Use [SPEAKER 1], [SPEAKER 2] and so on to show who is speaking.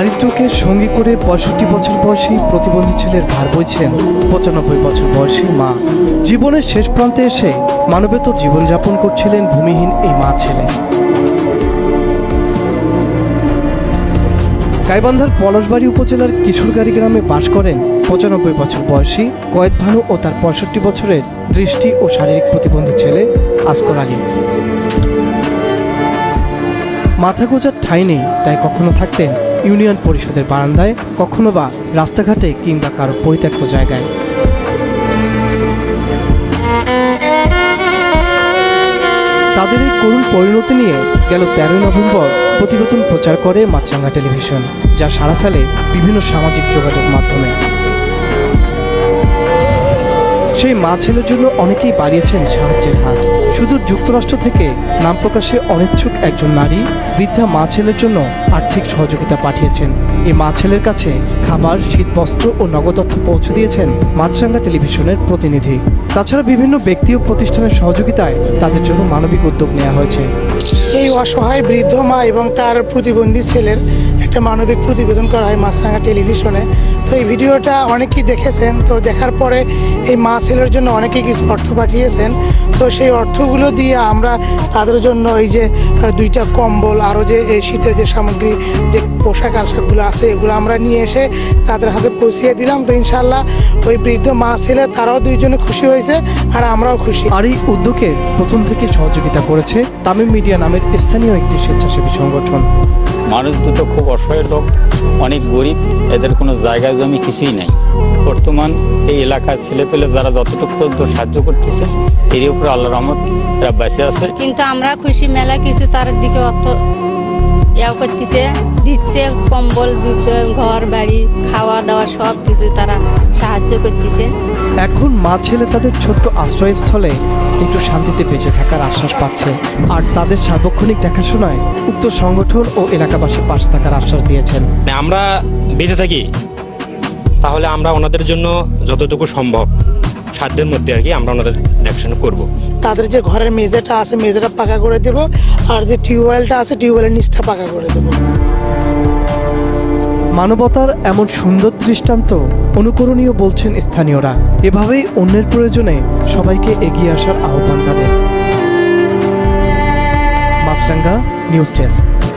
[SPEAKER 1] দারিদ্র্যকে সঙ্গী করে পঁয়ষট্টি বছর বয়সী প্রতিবন্ধী ছেলের ভার বইছেন পঁচানব্বই বছর বয়সী মা। জীবনের শেষ প্রান্তে এসে মানবেতর জীবনযাপন করছিলেন ভূমিহীন এই মা ছেলে। গাইবান্ধার পলাশবাড়ি উপজেলার কিশোরগাড়ি গ্রামে বাস করেন পঁচানব্বই বছর বয়সী কয়েদ ভানু ও তার পঁয়ষট্টি বছরের দৃষ্টি ও শারীরিক প্রতিবন্ধী ছেলে আসকর আলী। মাথা গোজার ঠাঁই নেই, তাই কখনো থাকতেন ইউনিয়ন পরিষদের বারান্দায় কখনো বা রাস্তাঘাটে কিংবা কারও পরিত্যক্ত জায়গায়। তাদের এই করুণ পরিণতি নিয়ে গেল তেরোই নভেম্বর প্রতিবেদন প্রচার করে মাছরাঙ্গা টেলিভিশন, যা সারা ফেলে বিভিন্ন সামাজিক যোগাযোগ মাধ্যমে। সেই মা ছেলের জন্য অনেকেই বাড়িয়েছেন সাহায্যের হাত। শুধু যুক্তরাষ্ট্র থেকে নাম প্রকাশে অনিচ্ছুক একজন নারী বৃদ্ধা মা ছেলের জন্য আর্থিক সহযোগিতা পাঠিয়েছেন। এই মা ছেলের কাছে খাবার, শীতবস্ত্র ও নগদ অর্থ পৌঁছে দিয়েছেন মাছরাঙ্গা টেলিভিশনের প্রতিনিধি। তাছাড়া বিভিন্ন ব্যক্তি ও প্রতিষ্ঠানের সহযোগিতায় তাদের জন্য মানবিক উদ্যোগ নেওয়া হয়েছে।
[SPEAKER 2] এই অসহায় বৃদ্ধ মা এবং তার প্রতিবন্ধী ছেলের একটা মানবিক প্রতিবেদন করা হয় মাছরাঙা টেলিভিশনে। তো এই ভিডিওটা অনেকেই দেখেছেন। তো দেখার পরে এই মা ছেলের জন্য অনেকেই কিছু অর্থ পাঠিয়েছেন। তো সেই অর্থগুলো দিয়ে আমরা তাদের জন্য এই যে দুইটা কম্বল আরও যে এই শীতের যে সামগ্রী যে পোশাক আশাকগুলো আছে এগুলো আমরা নিয়ে এসে তাদের হাতে পৌঁছিয়ে দিলাম। তো ইনশাল্লাহ ওই বৃদ্ধ মা ছেলে তারাও দুইজনে খুশি হয়েছে আর আমরাও খুশি।
[SPEAKER 1] আর এই উদ্যোগের প্রথম থেকে সহযোগিতা করেছে তামিম মিডিয়া নামের স্থানীয় একটি স্বেচ্ছাসেবী সংগঠন।
[SPEAKER 3] মানুষ দুটো খুব অসহায় লোক, অনেক গরিব, এদের কোনো জায়গা জমি কিছুই নাই। বর্তমান এই এলাকার ছেলেপেলে যারা যতটুকু পর্যন্ত সাহায্য করতেছে এর উপরে আল্লাহ রহমত এরা বেঁচে আছে।
[SPEAKER 4] কিন্তু আমরা খুশি মেলা কিছু তার দিকে অত ইয়াও করতেছে দিচ্ছে কম্বল জুতো ঘর বাড়ি খাওয়া দাওয়া সব কিছু তারা সাহায্য করতেছে।
[SPEAKER 1] এখন মা ছেলে তাদের ছোট্ট আশ্রয়স্থলে একটু শান্তিতে বেঁচে থাকার আশ্বাস পাচ্ছে। আর তাদের সার্বক্ষণিক দেখাশোনায় উক্ত সংগঠন ও এলাকাবাসীর পাশে থাকার আশ্বাস দিয়েছেন।
[SPEAKER 5] মানে আমরা বেঁচে থাকি তাহলে আমরা ওনাদের জন্য যতটুকু সম্ভব সাধ্যের মধ্যে আর কি আমরা ওনাদের দেখাশোনা করব।
[SPEAKER 2] তাদের যে ঘরের মেঝেটা আছে, মেঝেটা পাকা করে দেব। আর যে টিউবওয়েলটা আছে, টিউবওয়েলের নিচটা পাকা করে দেব।
[SPEAKER 1] মানবতার এমন সুন্দর দৃষ্টান্ত অনুকরণীয় বলছেন স্থানীয়রা। এভাবেই অন্যের প্রয়োজনে সবাইকে এগিয়ে আসার আহ্বান তাদের। Maasranga, news desk.